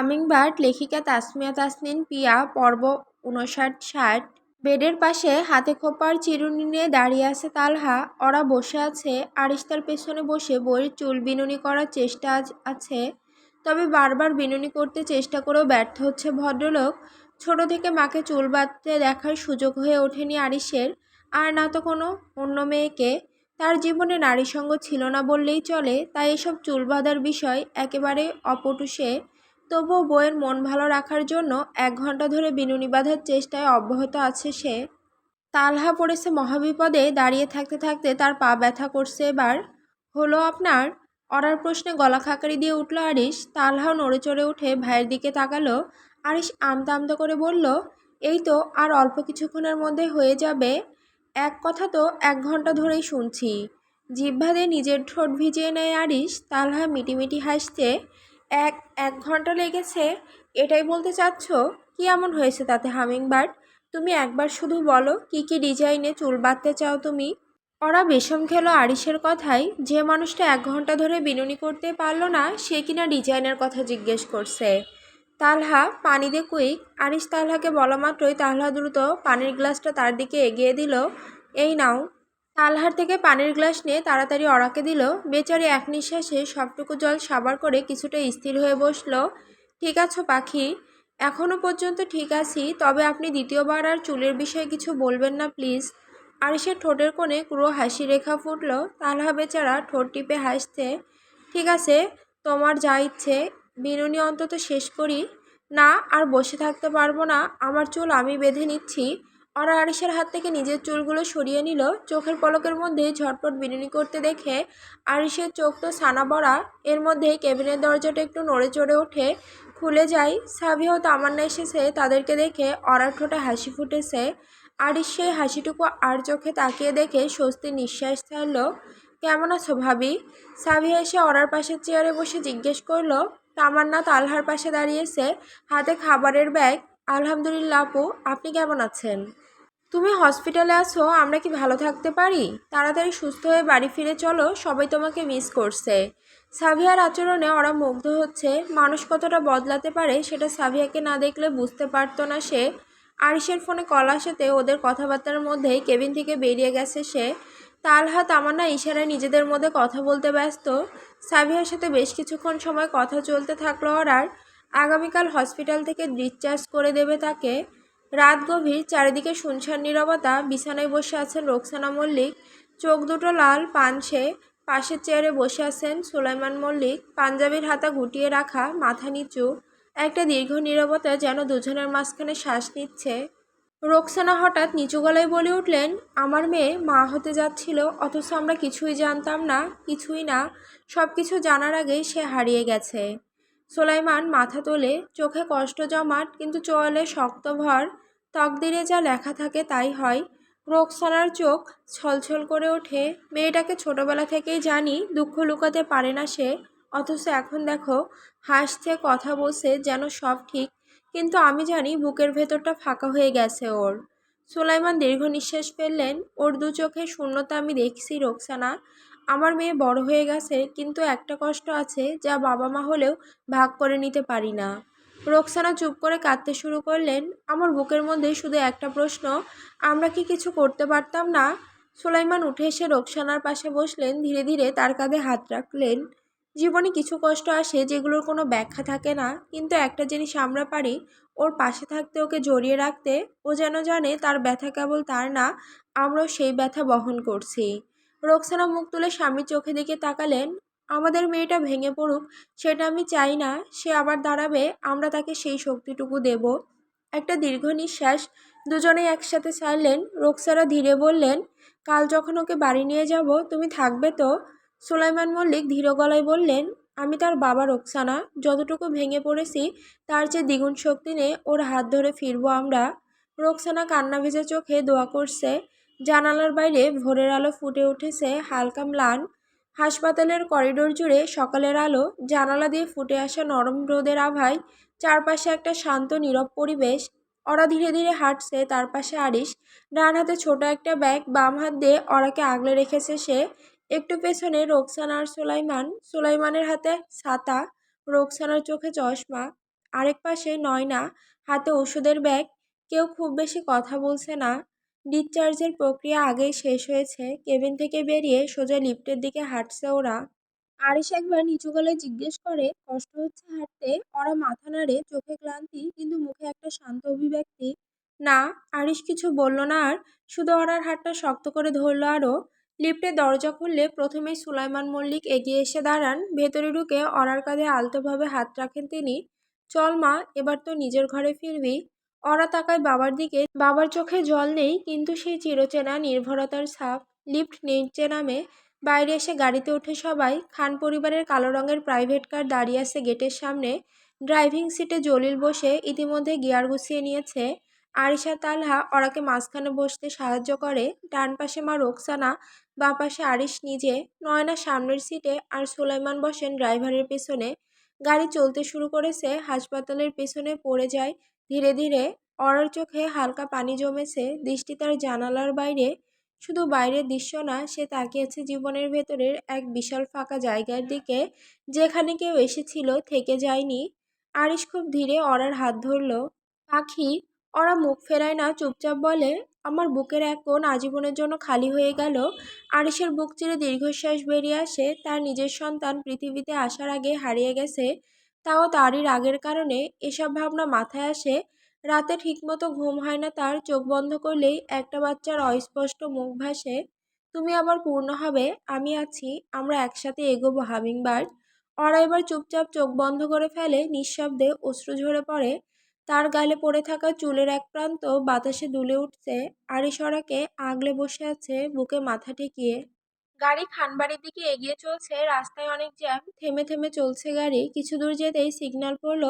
Hummingbird লেখিকা তাসমিয়া তাসনিন পিয়া পর্ব উনষাট ষাট। বেডের পাশে হাতে খোপার চিরুনি নিয়ে দাঁড়িয়ে আছে তালহা। ওরা বসে আছে। আরিস্তার পেছনে বসে বইয়ের চুল বিনুনি করার চেষ্টা আছে। তবে বারবার বিনুনি করতে চেষ্টা করেও ব্যর্থ হচ্ছে ভদ্রলোক। ছোট থেকে মাকে চুল বাঁধতে দেখার সুযোগ হয়ে ওঠেনি আরিসের। আর না তো কোনো অন্য মেয়েকে। তার জীবনে নারী সঙ্গ ছিল না বললেই চলে। তাই এসব চুল বাঁধার বিষয় একেবারে অপটু সে তবুও বইয়ের মন ভালো রাখার জন্য এক ঘণ্টা ধরে বিনুনি বাঁধার চেষ্টায় অব্যাহত আছে সে। তালহা পড়েছে মহাবিপদে, দাঁড়িয়ে থাকতে থাকতে তার পা ব্যথা করছে এবার। হলো আপনার? অরার প্রশ্নে গলা খাকারি দিয়ে উঠল আরিস তালহাও নড়ে চড়ে উঠে ভাইয়ের দিকে তাকালো। আরিস আমতা আমতা করে বলল, এই তো আর অল্প কিছুক্ষণের মধ্যে হয়ে যাবে। এক কথা তো এক ঘণ্টা ধরেই শুনছি। জিহ্বা নিজের ঠোঁট ভিজিয়ে নেয় আরিস তালহা মিটিমিটি হাসছে। এক এক ঘণ্টা লেগেছে, এটাই বলতে চাচ্ছ? কি এমন হয়েছে তাতে হামিংবার্ড তুমি একবার শুধু বলো, কি কি ডিজাইনে চুল বাঁধতে চাও তুমি? ওরা বেশম খেলো আরিসের কথাই যে মানুষটা এক ঘণ্টা ধরে বিনুনি করতে পারল না, সে কিনা ডিজাইনের কথা জিজ্ঞেস করছে। তালহা, পানি দে কুইক। আরিস তালহাকে বলা মাত্রই তালহা দ্রুত পানির গ্লাসটা তার দিকে এগিয়ে দিল। এই নাও। তালহার থেকে পানির গ্লাস নিয়ে তাড়াতাড়ি অড়াকে দিল। বেচারি এক নিঃশ্বাসে সবটুকু জল সাবার করে কিছুটা স্থির হয়ে বসল। ঠিক আছো পাখি? এখনও পর্যন্ত ঠিক আছি, তবে আপনি দ্বিতীয়বার আর চুলের বিষয়ে কিছু বলবেন না প্লিজ। আরিসের ঠোঁটের কোণে পুরো হাসি রেখা ফুটল। তালহা বেচারা ঠোঁট টিপে হাসছে, ঠিক আছে, তোমার যা ইচ্ছে। বিনুনি, অন্তত শেষ করি। না, আর বসে থাকতে পারব না। আমার চুল আমি বেঁধে নিচ্ছি। অরা আরিসের হাত থেকে নিজের চুলগুলো সরিয়ে নিল। চোখের পলকের মধ্যে ঝটপট বিনুনি করতে দেখে আরিসের চোখ তো সানা বড়া এর মধ্যে কেবিনের দরজাটা একটু নড়ে চড়ে ওঠে। খুলে যায়। সাবিয়া ও তামান্না এসেছে তাদেরকে দেখে অরার ঠোঁটে হাসি ফুটেছে। আরিস সেই হাসিটুকু আর চোখে তাকিয়ে দেখে স্বস্তির নিঃশ্বাস ছাড়ল। কেমন আছো ভাবি? সাবিয়া এসে অরার পাশের চেয়ারে বসে জিজ্ঞেস করল। তামান্না তালহার পাশে দাঁড়িয়েছে। হাতে খাবারের ব্যাগ আলহামদুলিল্লাহ আপু, আপনি কেমন আছেন? তুমি হসপিটালে আছো, আমরা কি ভালো থাকতে পারি? তাড়াতাড়ি সুস্থ হয়ে বাড়ি ফিরে চলো, সবাই তোমাকে মিস করছে। সাভিয়ার আচরণে ওরা মুগ্ধ হচ্ছে, মানুষ কতটা বদলাতে পারে সেটা সাভিয়াকে না দেখলে বুঝতে পারতো না সে। আরিসের ফোনে কল আসাতে ওদের কথাবার্তার মধ্যেই কেবিন থেকে বেরিয়ে গেছে সে। তালহা, তামান্না ইশারায় নিজেদের মধ্যে কথা বলতে ব্যস্ত। সাভিয়ার সাথে বেশ কিছুক্ষণ সময় কথা চলতে থাকল আর আগামীকাল হসপিটাল থেকে ডিসচার্জ করে দেবে তাকে। রাত গভীর চারিদিকে শুনশান নীরবতা, বিছানায় বসে আছেন রোকসানা মল্লিক, চোখ দুটো লাল পানছে পাশের চেয়ারে বসে আছেন সুলাইমান মল্লিক, পাঞ্জাবির হাতা গুটিয়ে রাখা, মাথা নিচু। একটা দীর্ঘ নীরবতা যেন দুজনের মাঝখানে শ্বাস নিচ্ছে। রোকসানা হঠাৎ নিচু গলায় বলে উঠলেন, আমার মেয়ে মা হতে যাচ্ছিল, অথচ আমরা কিছুই জানতাম না, কিছুই না। সব কিছু জানার আগেই সে হারিয়ে গেছে। সোলাইমান মাথা তোলে, চোখে কষ্ট জমাট, কিন্তু চোয়ালে শক্ত ভর, তকদিরে যা লেখা থাকে তাই হয়। রোকসানার চোখ ছলছল করে ওঠে। মেয়েটাকে ছোটবেলা থেকেই জানি দুঃখ লুকাতে পারে না সে। অথচ এখন দেখো, হাসছে, কথা বলছে, যেন সব ঠিক। কিন্তু আমি জানি বুকের ভেতরটা ফাঁকা হয়ে গেছে ওর। সুলাইমান দীর্ঘ নিঃশ্বাস ফেললেন। ওর দু চোখে শূন্যতা আমি দেখছি রোকসানা। আমার মেয়ে বড় হয়ে গেছে, কিন্তু একটা কষ্ট আছে যা বাবা মা হলেও ভাগ করে নিতে পারি না। রোকসানা চুপ করে কাঁদতে শুরু করলেন, আমার বুকের মধ্যে শুধু একটা প্রশ্ন, আমরা কি কিছু করতে পারতাম না? সুলাইমান উঠে এসে রোকসানার পাশে বসলেন, ধীরে ধীরে তার কাঁধে হাত রাখলেন। জীবনে কিছু কষ্ট আসে যেগুলোর কোনো ব্যাখ্যা থাকে না, কিন্তু একটা জিনিস আমরা পারি, ওর পাশে থাকতে, ওকে জড়িয়ে রাখতে। ও যেন জানে তার ব্যথা কেবল তার না, আমরাও সেই ব্যথা বহন করছি। রোকসানা মুখ তুলে স্বামীর চোখে দিকে তাকালেন। আমাদের মেয়েটা ভেঙে পড়ুক, সেটা আমি চাই না। সে আবার দাঁড়াবে, আমরা তাকে সেই শক্তিটুকু দেব। একটা দীর্ঘ নিঃশ্বাস দুজনেই একসাথে ছাড়লেন। রোকসারা ধীরে বললেন, কাল যখন ওকে বাড়ি নিয়ে যাব, তুমি থাকবে তো? সুলাইমান মল্লিক ধীর গলায় বললেন, আমি তার বাবা রোকসানা। যতটুকু ভেঙে পড়েছি, তার চেয়ে দ্বিগুণ শক্তি নিয়ে ওর হাত ধরে ফিরবো আমরা। রোকসানা কান্না ভেজে চোখে দোয়া করছে। জানালার বাইরে ভোরের আলো ফুটে উঠেছে হালকা ম্লান। হাসপাতালের করিডোর জুড়ে সকালের আলো জানালা দিয়ে ফুটে আসা নরম রোদের আভায় চারপাশে একটা শান্ত নীরব পরিবেশ। ওরা ধীরে ধীরে হাঁটছে, তার পাশে আরিস ডান হাতে ছোট একটা ব্যাগ, বাম হাত দিয়ে ওরাকে আগলে রেখেছে সে। একটু পেছনে রোকসানা আর সোলাইমান। সোলাইমানের হাতে ছাতা, রোকসানার চোখে চশমা। আরেক পাশে নয়না, হাতে ওষুধের ব্যাগ। কেউ খুব বেশি কথা বলছে না। ডিসচার্জের প্রক্রিয়া আগেই শেষ হয়েছে। কেবিন থেকে বেরিয়ে সোজা লিফটের দিকে হাঁটছে ওরা। আরিশ একবার নিচু গলায় জিজ্ঞেস করে, কষ্ট হচ্ছে হাঁটতে? ওরা মাথা নাড়ে, চোখে ক্লান্তি, কিন্তু মুখে একটা শান্ত অভিব্যক্তি। না, আরিশ কিছু বলল না আর। শুধু ওরার হাতটা শক্ত করে ধরল আরও। লিফটের দরজা খুললে প্রথমেই সুলাইমান মল্লিক এগিয়ে এসে দাঁড়ান। ভেতরে ঢুকে অরার কাঁধে আলতোভাবে হাত রাখেন তিনি। চল মা, এবার তো নিজের ঘরে ফিরবি। অরা তাকায় বাবার দিকে। বাবার চোখে জল নেই, কিন্তু সেই চিরচেনা নির্ভরতার ছাপ লিফট নিচে নামে। বাইরে এসে গাড়িতে ওঠে সবাই। খান পরিবারের কালো রঙের প্রাইভেট কার দাঁড়িয়ে আছে গেটের সামনে। ড্রাইভিং সিটে জলিল বসে ইতিমধ্যে গিয়ার গুছিয়ে নিয়েছে। আরিশা তালহা ওরাকে মাঝখানে বসতে সাহায্য করে। ডান পাশে মা রোকসানা, বাঁ পাশে আরিশ নিজে। নয়না সামনের সিটে আর সুলাইমান বসেন ড্রাইভারের পেছনে। গাড়ি চলতে শুরু করেছে, হাসপাতালের পেছনে পড়ে যায়। ধীরে ধীরে অরার চোখে হালকা পানি জমেছে। দৃষ্টি তার জানালার বাইরে। শুধু বাইরের দৃশ্য না, সে তাকিয়েছে জীবনের ভেতরের এক বিশাল ফাঁকা জায়গার দিকে, যেখানে কেউ এসেছিল, থেকে যায়নি। আরিশ খুব ধীরে অরার হাত ধরল। পাখি ওরা মুখ ফেরায় না, চুপচাপ বলে, আমার বুকের এক কোণ আজীবনের জন্য খালি হয়ে গেল আরিশের বুক চিরে দীর্ঘশ্বাস বেরিয়ে আসে। তার নিজের সন্তান পৃথিবীতে আসার আগে হারিয়ে গেছে। তাও তারই রাগের কারণে এসব ভাবনা মাথায় আসে। রাতে ঠিকমতো ঘুম হয় না তার, চোখ বন্ধ করলেই একটা বাচ্চার অস্পষ্ট মুখ ভাসে। তুমি আবার পূর্ণ হবে, আমি আছি, আমরা একসাথে এগোবো হামিংবার্ড ওরা এবার চুপচাপ চোখ বন্ধ করে ফেলে, নিঃশব্দে অশ্রু ঝরে পড়ে। তার গালে পড়ে থাকা চুলের এক প্রান্ত বাতাসে দুলে উঠছে। আরিশরাকে আগলে বসে আছে, বুকে মাথা ঠেকিয়ে। গাড়ি খানবাড়ির দিকে এগিয়ে চলছে, রাস্তায় অনেক জ্যাম, থেমে থেমে চলছে গাড়ি। কিছু দূর যেতেই সিগন্যাল পড়ল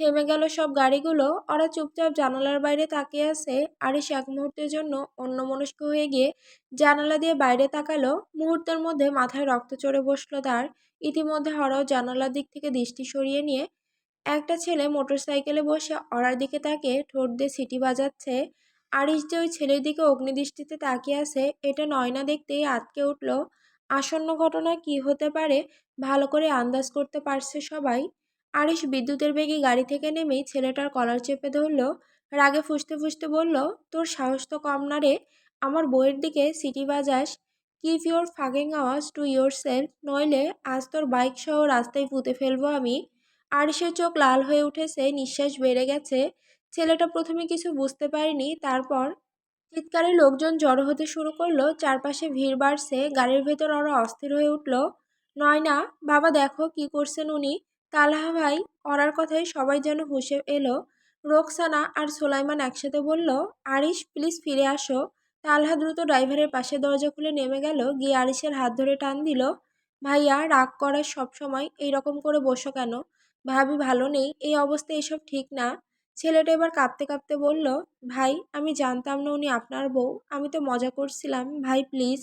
থেমে গেল সব গাড়িগুলো। ওরা চুপচাপ জানালার বাইরে তাকিয়ে আছে। আরিশ এক মুহূর্তের জন্য অন্যমনস্ক হয়ে গিয়ে জানালা দিয়ে বাইরে তাকালো। মুহূর্তের মধ্যে মাথায় রক্ত চড়ে বসল তার। ইতিমধ্যে ওরাও জানালার দিক থেকে দৃষ্টি সরিয়ে নিয়ে একটা ছেলে মোটরসাইকেলে বসে অরার দিকে তাকিয়ে ঠোঁট দিয়ে সিটি বাজাচ্ছে। আরিশ যে ওই ছেলের দিকে অগ্নিদৃষ্টিতে তাকিয়ে আছে, এটা নয়না দেখতেই আটকে উঠল। আসন্ন ঘটনা কি হতে পারে, ভালো করে আন্দাজ করতে পারছে সবাই। আরিশ বিদ্যুতের বেগে গাড়ি থেকে নেমেই ছেলেটার কলার চেপে ধরল, রাগে ফুসতে ফুসতে বলল, তোর সাহস তো কম না রে, আমার বইয়ের দিকে সিটি বাজাস। কিপ ইউর ফাগিং আওয়াজ টু ইয়োর সেলফ নইলে আজ তোর বাইক সহ রাস্তায় পুঁতে ফেলব আমি। আরিশের চোখ লাল হয়ে উঠেছে, নিঃশ্বাস বেড়ে গেছে। ছেলেটা প্রথমে কিছু বুঝতে পারেনি, তারপর চিৎকারে লোকজন জড়ো হতে শুরু করল। চারপাশে ভিড় বাড়ছে, গাড়ির ভেতর ওরা অস্থির হয়ে উঠল। নয়না, বাবা, দেখো কি করছেন উনি? তালহা ভাই অরার কথায় সবাই যেন হুসে এলো। রোকসানা আর সোলাইমান একসাথে বলল, আরিশ, প্লিজ ফিরে আসো। তালহা দ্রুত ড্রাইভারের পাশে দরজা খুলে নেমে গেল, গিয়ে আরিশের হাত ধরে টান দিল, ভাইয়া, রাগ করার সবসময় এইরকম করে বসো কেন? ভাবি ভালো নেই, এই অবস্থায় এসব ঠিক না। ছেলেটা এবার কাঁপতে কাঁপতে বলল, ভাই, আমি জানতাম না উনি আপনার বউ। আমি তো মজা করছিলাম। ভাই, প্লিজ।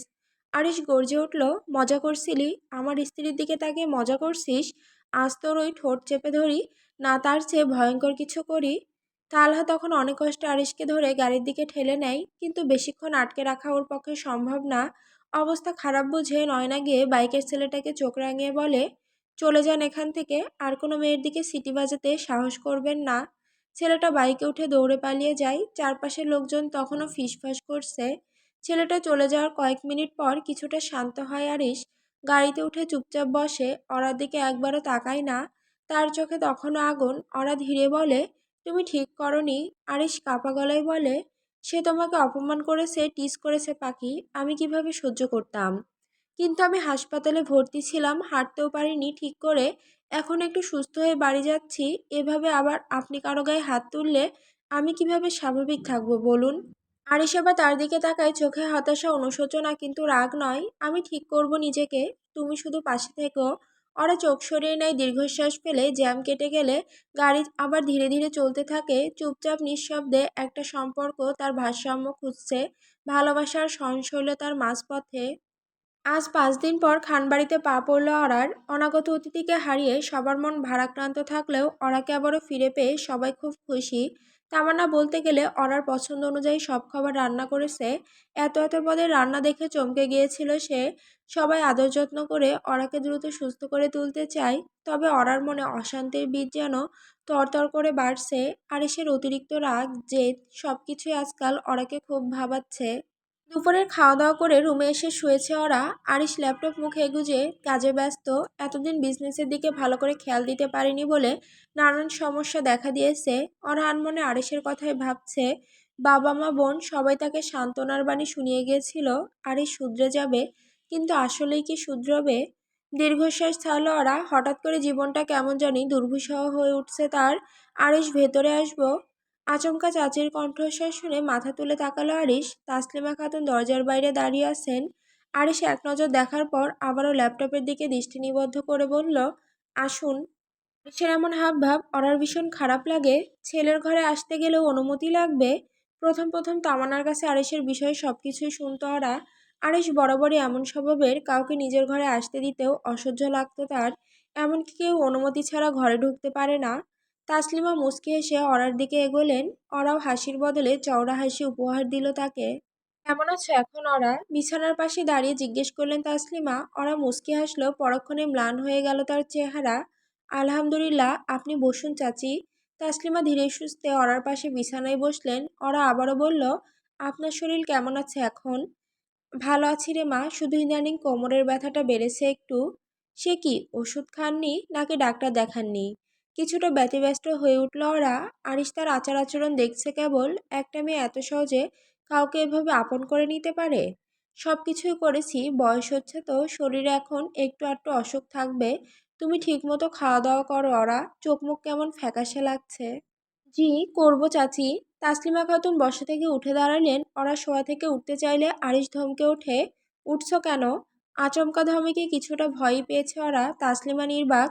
আরিশ গর্জে উঠল, মজা করছিলি? আমার স্ত্রীর দিকে তাকে মজা করছিস? আজ তোর ওই ঠোঁট চেপে ধরি, না তার চেয়ে ভয়ঙ্কর কিছু করি? তালহা তখন অনেক কষ্টে আরিশকে ধরে গাড়ির দিকে ঠেলে নেয়, কিন্তু বেশিক্ষণ আটকে রাখা ওর পক্ষে সম্ভব না। অবস্থা খারাপ বুঝে নয়না গিয়ে বাইকের ছেলেটাকে চোখ রাঙিয়ে বলে, চলে যান এখান থেকে, আর কোনো মেয়ের দিকে সিটি বাজাতে সাহস করবেন না। ছেলেটা বাইকে উঠে দৌড়ে পালিয়ে যায়। চারপাশের লোকজন তখনও ফিসফাস করছে। ছেলেটা চলে যাওয়ার কয়েক মিনিট পর কিছুটা শান্ত হয় আরিশ। গাড়িতে উঠে চুপচাপ বসে, অরার দিকে একবারও তাকায় না। তার চোখে তখনও আগুন। অরা ধীরে বলে, তুমি ঠিক করনি। আরিশ কাপা গলায় বলে, সে তোমাকে অপমান করেছে, টিস করেছে পাখি। আমি কীভাবে সহ্য করতাম? কিন্তু আমি হাসপাতালে ভর্তি ছিলাম, হাঁটতেও পারিনি ঠিক করে। এখন একটু সুস্থ হয়ে বাড়ি যাচ্ছি, এভাবে আবার আপনি কারও গায়ে হাত তুললে আমি কীভাবে স্বাভাবিক থাকব বলুন? আরিশ আবার তার দিকে তাকায় চোখে হতাশা, অনুশোচনা কিন্তু রাগ নয়, আমি ঠিক করব নিজেকে, তুমি শুধু পাশে থেকো। ওরা চোখ সরিয়ে নেয় দীর্ঘশ্বাস ফেলে, জ্যাম কেটে গেলে গাড়ি আবার ধীরে ধীরে চলতে থাকে, চুপচাপ নিঃশব্দে একটা সম্পর্ক তার ভারসাম্য খুঁজছে, ভালোবাসার সহনশীলতার মাঝপথে। আজ পাঁচ দিন পর খানবাড়িতে পা পড়ল অরার। অনাগত অতিথিকে হারিয়ে সবার মন ভারাক্রান্ত থাকলেও অরাকে আবারও ফিরে পেয়ে সবাই খুব খুশি। তামান্না বলতে গেলে অরার পছন্দ অনুযায়ী সব খাবার রান্না করেছে। এত এত পদের রান্না দেখে চমকে গিয়েছিল সে। সবাই আদর যত্ন করে অরাকে দ্রুত সুস্থ করে তুলতে চায়। তবে অরার মনে অশান্তির বীজ যেন তরতর করে বাড়ছে। আরিসের অতিরিক্ত রাগ, জেদ সব কিছুই আজকাল অরাকে খুব ভাবাচ্ছে। দুপুরের খাওয়া দাওয়া করে রুমে এসে শুয়েছে ওরা। আরিশ ল্যাপটপ মুখে গুজে কাজে ব্যস্ত। এতদিন বিজনেসের দিকে ভালো করে খেয়াল দিতে পারেনি বলে নানান সমস্যা দেখা দিয়েছে। ওরা আনমনে আরিশের কথাই ভাবছে। বাবা, মা, বোন সবাই তাকে সান্ত্বনার বাণী শুনিয়ে গিয়েছিল। আরিশ শুধরে যাবে, কিন্তু আসলেই কি শুধরবে? দীর্ঘশ্বাস ছাড়ল ওরা। হঠাৎ করে জীবনটা কেমন জানি দুর্বিষহ হয়ে উঠছে তার। আরিশ ভেতরে আসব। আচমকা চাচির কণ্ঠস্বর শুনে মাথা তুলে তাকালো আরিশ। তাসলিমা খাতুন দরজার বাইরে দাঁড়িয়ে আছেন। আরিশ এক নজর দেখার পর আবারও ল্যাপটপের দিকে দৃষ্টি নিবদ্ধ করে বলল, আসুন। আরিশের এমন হাবভাব অরার ভীষণ খারাপ লাগে। ছেলের ঘরে আসতে গেলেও অনুমতি লাগবে? প্রথম প্রথম তামান্নার কাছে আরিশের বিষয়ে সব কিছুই শুনত ওরা আরিশ বরাবরই এমন স্বভাবের, কাউকে নিজের ঘরে আসতে দিতেও অসহ্য লাগতো তার। এমনকি কেউ অনুমতি ছাড়া ঘরে ঢুকতে পারে না। তাসলিমা মুচকি এসে অরার দিকে এগোলেন। অরাও হাসির বদলে চওড়া হাসি উপহার দিল তাকে। কেমন আছো এখন, অরা? বিছানার পাশে দাঁড়িয়ে জিজ্ঞেস করলেন তাসলিমা। অরা মুসকি হাসলো, পরক্ষণে ম্লান হয়ে গেল তার চেহারা। আলহামদুলিল্লাহ, আপনি বসুন চাচি। তাসলিমা ধীরে সুস্থে অরার পাশে বিছানায় বসলেন। অরা আবারও বলল, আপনার শরীর কেমন আছে এখন? ভালো আছি রে মা, শুধু ইদানিং কোমরের ব্যথাটা বেড়েছে একটু। সে কি, ওষুধ খাননি নাকি ডাক্তার দেখাননি? কিছুটা ব্যতিব্যস্ত হয়ে উঠল ওরা। আরিশ তার আচার আচরণ দেখছে কেবল একটা মেয়ে এত সহজে কাউকে এভাবে আপন করে নিতে পারে? সব কিছুই করেছি, বয়স হচ্ছে তো, শরীরে এখন একটু আধটু অসুখ থাকবে। তুমি ঠিকমতো খাওয়া দাওয়া করো ওরা চোখ মুখ কেমন ফ্যাকাশে লাগছে। জি, করব চাচি। তাসলিমা খাতুন বসা থেকে উঠে দাঁড়ালেন। ওরা শোয়া থেকে উঠতে চাইলে আরিশ ধমকে ওঠে, উঠছ কেন? আচমকা ধমকে কিছুটা ভয়ই পেয়েছে ওরা। তাসলিমা নির্বাক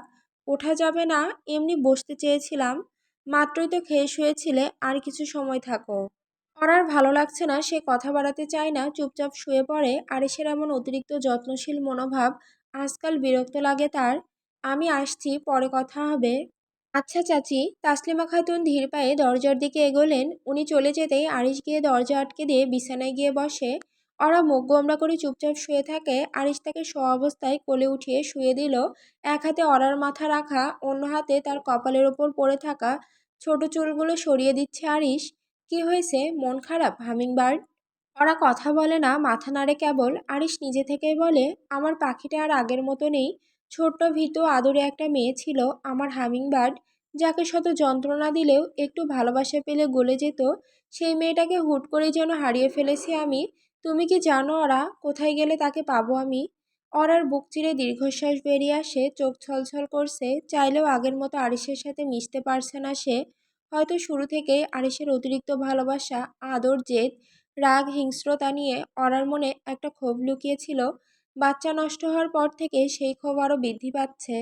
ওঠা যাবে না, এমনি বসতে চেয়েছিলাম। মাত্রই তো খেয়ে শুয়েছিলে আর কিছু সময় থাকো। ওরার ভালো লাগছে না, সে কথা বাড়াতে চায় না, চুপচাপ শুয়ে পড়ে। আরিসের এমন অতিরিক্ত যত্নশীল মনোভাব আজকাল বিরক্ত লাগে তার। আমি আসছি, পরে কথা হবে। আচ্ছা চাচি, তাসলিমা খাতুন ধীর পায়ে দরজার দিকে এগোলেন। উনি চলে যেতেই আরিশ গিয়ে দরজা আটকে দিয়ে বিছানায় গিয়ে বসে। ওরা মুখ গোমরা করে চুপচাপ শুয়ে থাকে। আরিশ তাকে শোয়া অবস্থায় কোলে উঠিয়ে শুয়ে দিল। এক হাতে অরার মাথা রাখা, অন্য হাতে তার কপালের ওপর পড়ে থাকা ছোট চুলগুলো সরিয়ে দিচ্ছে আরিশ। কি হয়েছে? মন খারাপ? হামিংবার্ড? ওরা কথা বলে না, মাথা নাড়ে কেবল। আরিশ নিজে থেকেই বলে, আমার পাখিটা আর আগের মতো নেই। ছোট্ট, ভীতু, আদরে একটা মেয়ে ছিল, আমার হামিংবার্ড, যাকে শত যন্ত্রণা দিলেও একটু ভালোবাসা পেলে গলে যেত। সেই মেয়েটাকে হুট করেই যেন হারিয়ে ফেলেছি আমি। তুমি কি জানো ওরা কোথায় গেলে তাকে পাবো আমি? অরার বুক চিরে দীর্ঘশ্বাস বেরিয়ে আসে, চোখ ছলছল করছে, চাইলেও আগের মতো আরিসের সাথে মিশতে পারছে না সে। হয়তো শুরু থেকেই আরিসের অতিরিক্ত ভালোবাসা, আদর, জেদ, রাগ, হিংস্রতা নিয়ে অরার মনে একটা ক্ষোভ লুকিয়েছিল। বাচ্চা নষ্ট হওয়ার পর থেকে সেই ক্ষোভ আরও বৃদ্ধি পাচ্ছে।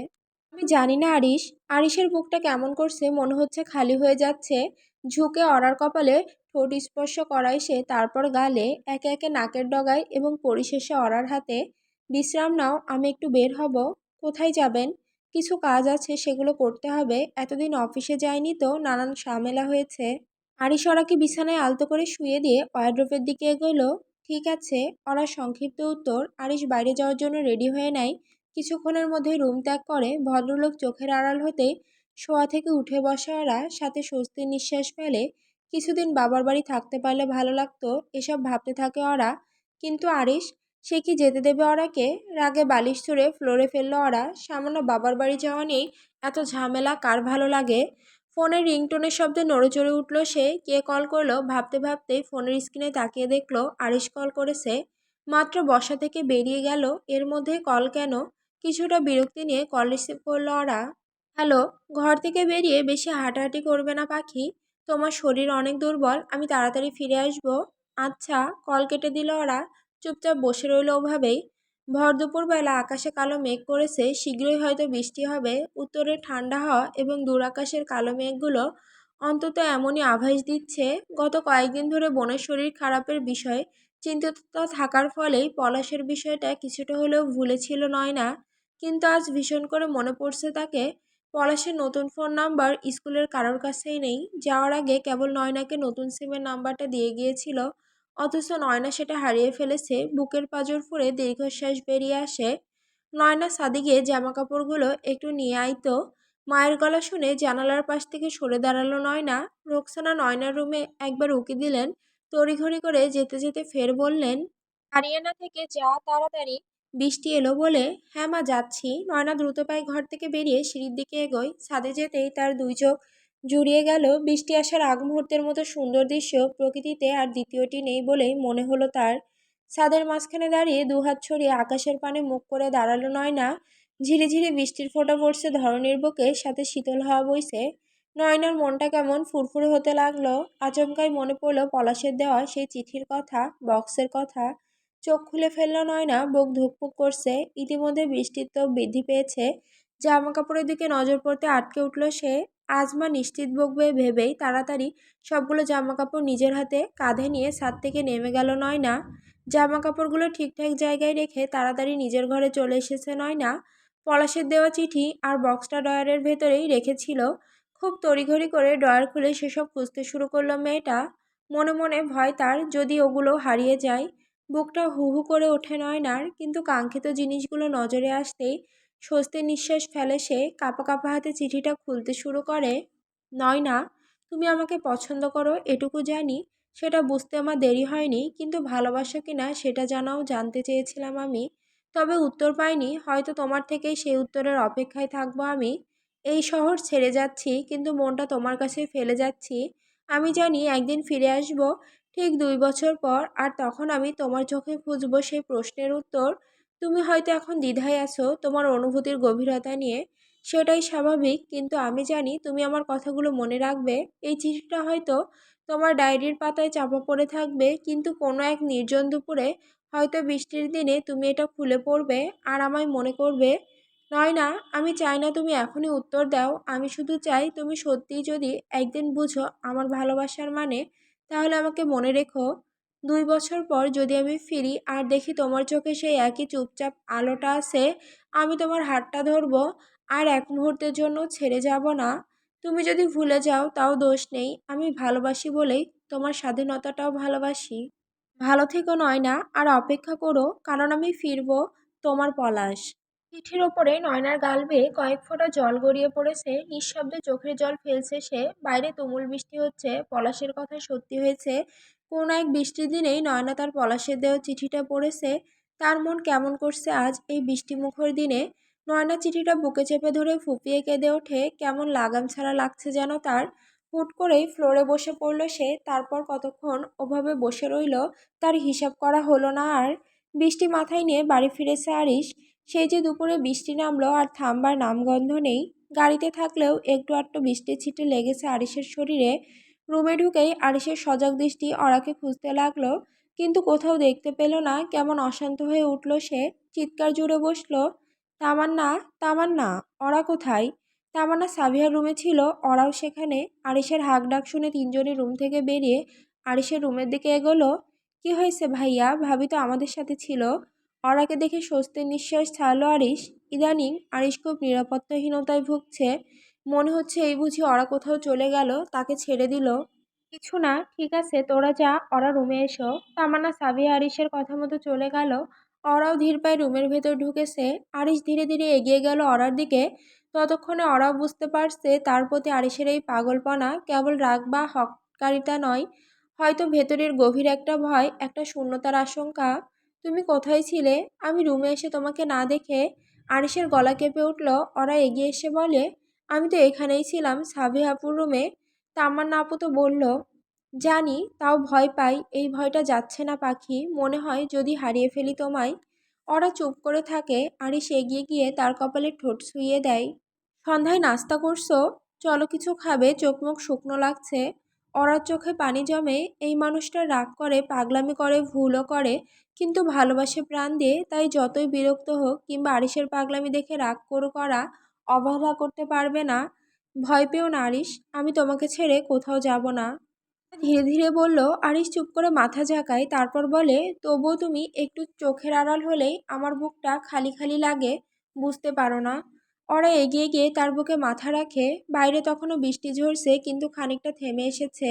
আমি জানি না আরিশ, আরিশের বুকটা কেমন করছে, মনে হচ্ছে খালি হয়ে যাচ্ছে। ঝুঁকে অরার কপালে ঠোঁট স্পর্শ করায় সে তারপর গালে একে একে নাকের ডগায় এবং পরিশেষে অরার হাতে, বিশ্রাম নাও, আমি একটু বের হব। কোথায় যাবেন? কিছু কাজ আছে, সেগুলো করতে হবে। এতদিন অফিসে যায়নি তো, নানান ঝামেলা হয়েছে। আরিশ ওরাকে বিছানায় আলতো করে শুয়ে দিয়ে ওয়ার্ড্রোপের দিকে এগোলো? ঠিক আছে ওরা সংক্ষিপ্ত উত্তর, আরিশ বাইরে যাওয়ার জন্য রেডি হয়ে নেয় কিছুক্ষণের মধ্যে রুম ত্যাগ করে ভদ্রলোক চোখের আড়াল হতে শোয়া থেকে উঠে বসা ওরা সাথে স্বস্তির নিঃশ্বাস ফেলে কিছুদিন বাবার বাড়ি থাকতে পারলে ভালো লাগতো, এসব ভাবতে থাকে ওরা। কিন্তু আরিশ, সে কি যেতে দেবে ওরাকে? রাগে বালিশ ছুঁড়ে ফ্লোরে ফেলল ওরা। সামান্য বাবার বাড়ি যাওয়া নেই এত ঝামেলা, কার ভালো লাগে? ফোনের রিংটোনের শব্দে নড়ে চড়ে উঠল সে। কে কল করল? ভাবতে ভাবতেই ফোনের স্ক্রিনে তাকিয়ে দেখল, আরিশ কল করেছে। মাত্র বসা থেকে বেরিয়ে গেল। এর মধ্যে কল কেন? কিছুটা বিরক্তি নিয়ে কল রিসিভ করল ওরা। হ্যালো, ঘর থেকে বেরিয়ে বেশি হাঁটাহাঁটি করবে না পাখি? তোমার শরীর অনেক দুর্বল, আমি তাড়াতাড়ি ফিরে আসব। আচ্ছা কল কেটে দিল ওরা। চুপচাপ বসে রইল ওভাবেই। ভর দুপুরবেলা আকাশে কালো মেঘ করেছে, শীঘ্রই হয়তো বৃষ্টি হবে। উত্তরে ঠান্ডা হওয়া এবং দূর আকাশের কালো মেঘগুলো অন্তত এমনই আভাস দিচ্ছে। গত কয়েকদিন ধরে বোনের শরীর খারাপের বিষয়ে চিন্তিত থাকার ফলেই পলাশের বিষয়টা কিছুটা হলেও ভুলেছিল নয় না কিন্তু আজ ভীষণ করে মনে পড়ছে তাকে। পলাশের নতুন ফোন নাম্বার স্কুলের কারোর কাছেই নেই। যাওয়ার আগে কেবল নয়নাকে নতুন সিমের নাম্বারটা দিয়ে গিয়েছিল, অথচ নয়না সেটা হারিয়ে ফেলেছে। বুকের পাঁজর ফুঁড়ে দীর্ঘশ্বাস বেরিয়ে আসে। নয়না সাদিকে জামা কাপড়গুলো একটু নিয়ে আইতো। মায়ের গলা শুনে জানালার পাশ থেকে সরে দাঁড়াল নয়না। রোকসানা নয়নার রুমে একবার উকি দিলেন। তড়িঘড়ি করে যেতে যেতে ফের বললেন, হারিয়ানা থেকে যা তাড়াতাড়ি বৃষ্টি এলো বলে হ্যাঁ মা, যাচ্ছি। নয়না দ্রুত পায়ে ঘর থেকে বেরিয়ে সিঁড়ির দিকে এগোয়। ছাদে যেতেই তার দুই চোখ জুড়িয়ে গেল। বৃষ্টি আসার আগ মুহূর্তের মতো সুন্দর দৃশ্য প্রকৃতিতে আর দ্বিতীয়টি নেই বলেই মনে হলো তার। ছাদের মাঝখানে দাঁড়িয়ে দুহাত ছড়িয়ে আকাশের পানে মুখ করে দাঁড়াল নয়না। ঝিরে ঝিরে বৃষ্টির ফোঁটা পড়ছে ধরনের বুকে, সাথে শীতল হাওয়া বইছে। নয়নার মনটা কেমন ফুরফুরে হতে লাগল। আচমকাই মনে পড়ল পলাশের দেওয়া সেই চিঠির কথা, বক্সের কথা। চোখ খুলে ফেলল নয়না, বুক ধুকপুক করছে। ইতিমধ্যে বৃষ্টির তো বৃদ্ধি পেয়েছে। জামা কাপড়ের দিকে নজর পড়তে আটকে উঠল সে। আজ মা নিশ্চিত বকবে ভেবেই তাড়াতাড়ি সবগুলো জামা কাপড় নিজের হাতে কাঁধে নিয়ে ছাদ থেকে নেমে গেল নয়না। জামা কাপড়গুলো ঠিকঠাক জায়গায় রেখে তাড়াতাড়ি নিজের ঘরে চলে এসেছে নয়না। পলাশের দেওয়া চিঠি আর বক্সটা ডয়ারের ভেতরেই রেখেছিল। খুব তড়িঘড়ি করে ড্রয়ার খুলে সেসব খুঁজতে শুরু করল মেয়েটা। মনে মনে ভয় তার, যদি ওগুলো হারিয়ে যায়। বুকটা হু হু করে ওঠে নয়নার, কিন্তু কাঙ্ক্ষিত জিনিসগুলো নজরে আসতেই স্বস্তির নিঃশ্বাস ফেলে সে কাপা কাপা হাতে চিঠিটা খুলতে শুরু করে, নয়না, তুমি আমাকে পছন্দ করো, এটুকু জানি। সেটা বুঝতে আমার দেরি হয়নি, কিন্তু ভালোবাসো কিনা সেটা জানাও, জানতে চেয়েছিলাম আমি। তবে উত্তর পাইনি, হয়তো তোমার থেকেই সেই উত্তরের অপেক্ষায় থাকব আমি। এই শহর ছেড়ে যাচ্ছি, কিন্তু মনটা তোমার কাছে ফেলে যাচ্ছি। আমি জানি একদিন ফিরে আসব ঠিক দুই বছর পর আর তখন আমি তোমার চোখে খুঁজবো সেই প্রশ্নের উত্তর, তুমি হয়তো এখন দ্বিধায় আছো তোমার অনুভূতির গভীরতা নিয়ে। সেটাই স্বাভাবিক, কিন্তু আমি জানি তুমি আমার কথাগুলো মনে রাখবে। এই চিঠিটা হয়তো তোমার ডায়েরির পাতায় চাপা পড়ে থাকবে, কিন্তু কোনো এক নির্জন দুপুরে হয়তো বৃষ্টির দিনে তুমি এটা খুলে পড়বে আর আমায় মনে করবে, নয় না, আমি চাই না তুমি এখনই উত্তর দাও। আমি শুধু চাই তুমি সত্যিই যদি একদিন বুঝো আমার ভালোবাসার মানে তাহলে আমাকে মনে রেখো, দুই বছর পর যদি আমি ফিরি আর দেখি তোমার চোখে সেই একই চুপচাপ আলোটা আছে, আমি তোমার হাতটা ধরবো আর এক মুহূর্তের জন্য ছেড়ে যাব না। তুমি যদি ভুলে যাও, তাও দোষ নেই। আমি ভালোবাসি বলেই তোমার স্বাধীনতাটাও ভালোবাসি। ভালো থেকো নয়না, আর অপেক্ষা করো, কারণ আমি ফিরবো তোমার পলাশ। চিঠির ওপরে নয়নার গাল বেয়ে কয়েক ফোঁটা জল গড়িয়ে পড়েছে, নিঃশব্দে চোখের জল ফেলছে সে। বাইরে তুমুল বৃষ্টি হচ্ছে, পলাশের কথা সত্যি হয়েছে। কোনো এক বৃষ্টির দিনেই নয়না তার পলাশের দেওয়া চিঠিটা পড়েছে। তার মন কেমন করছে আজ এই বৃষ্টিমুখর দিনে? নয়না চিঠিটা বুকে চেপে ধরে ফুপিয়ে কেঁদে ওঠে, কেমন লাগাম ছাড়া লাগছে যেন তার? হুট করেই ফ্লোরে বসে পড়ল সে, তারপর কতক্ষণ ওভাবে বসে রইল, তার হিসাব করা হলো না আর? বৃষ্টি মাথায় নিয়ে বাড়ি ফিরেছে আরিশ। সেই যে দুপুরে বৃষ্টি নামলো আর থামবার নামগন্ধ নেই, গাড়িতে থাকলেও একটু আটটু বৃষ্টির ছিটে লেগেছে আরিসের শরীরে। রুমে ঢুকেই আরিসের সজাগ দৃষ্টি অরাকে খুঁজতে লাগল, কিন্তু কোথাও দেখতে পেল না, কেমন অশান্ত হয়ে উঠল সে। চিৎকার জুড়ে বসল, তামান্না তামান্না, অরা কোথায়? তামান্না সাভিয়ার রুমে ছিল, অরাও সেখানে। আরিসের হাক ডাক শুনে তিনজনই রুম থেকে বেরিয়ে আরিসের রুমের দিকে এগোলো। কি হয়েছে ভাইয়া? ভাবি তো আমাদের সাথে ছিল। অরাকে দেখে স্বস্তির নিঃশ্বাস ছাড়লো আরিশ। ইদানিং আরিশ খুব নিরাপত্তাহীনতায় ভুগছে। মনে হচ্ছে এই বুঝি অরা কোথাও চলে গেল, তাকে ছেড়ে দিল। কিছু না, ঠিক আছে, তোরা যা অরা রুমে এসো। তামান্না সাবিয়া আরিশের কথা মতো চলে গেল। অরাও ধীর পায়ে রুমের ভেতর ঢুকেছে। আরিশ ধীরে ধীরে এগিয়ে গেল অরার দিকে। ততক্ষণে অরাও বুঝতে পারছে তার প্রতি আরিশের এই পাগলপনা কেবল রাগ বা হকারিতা নয়, হয়তো ভেতরের গভীর একটা ভয়, একটা শূন্যতার আশঙ্কা। তুমি কোথায় ছিলে? আমি রুমে এসে তোমাকে না দেখে আরিসের গলা কেঁপে উঠল। ওরা এগিয়ে এসে বলে, আমি তো এখানেই ছিলাম সাভি আপুর রুমে। তামান্না আপু তো বলল, জানি, তাও ভয় পাই। এই ভয়টা যাচ্ছে না পাখি। মনে হয় যদি হারিয়ে ফেলি তোমায়। ওরা চুপ করে থাকে। আরিস এগিয়ে গিয়ে তার কপালে ঠোঁট ছুঁয়ে দেয়। সন্ধ্যায় নাস্তা করছ? চলো কিছু খাবে। চোখ মুখ শুকনো লাগছে। ওরার চোখে পানি জমে, এই মানুষটা রাগ করে, পাগলামি করে, ভুলও করে, কিন্তু ভালোবাসে প্রাণ দিয়ে, তাই যতই বিরক্ত হোক কিংবা আরিসের পাগলামি দেখে রাগ করো, করা, অবহেলা করতে পারবে না, ভয় পেও না আরিস আমি তোমাকে ছেড়ে কোথাও যাব না। ধীরে ধীরে বলল, আরিশ, চুপ করে মাথা ঝাঁকায় তারপর বলে, তবুও তুমি একটু চোখের আড়াল হলেই আমার বুকটা খালি খালি লাগে, বুঝতে পারো না। ওরা এগিয়ে গিয়ে তার বুকে মাথা রাখে। বাইরে তখনও বৃষ্টি ঝরছে, কিন্তু খানিকটা থেমে এসেছে।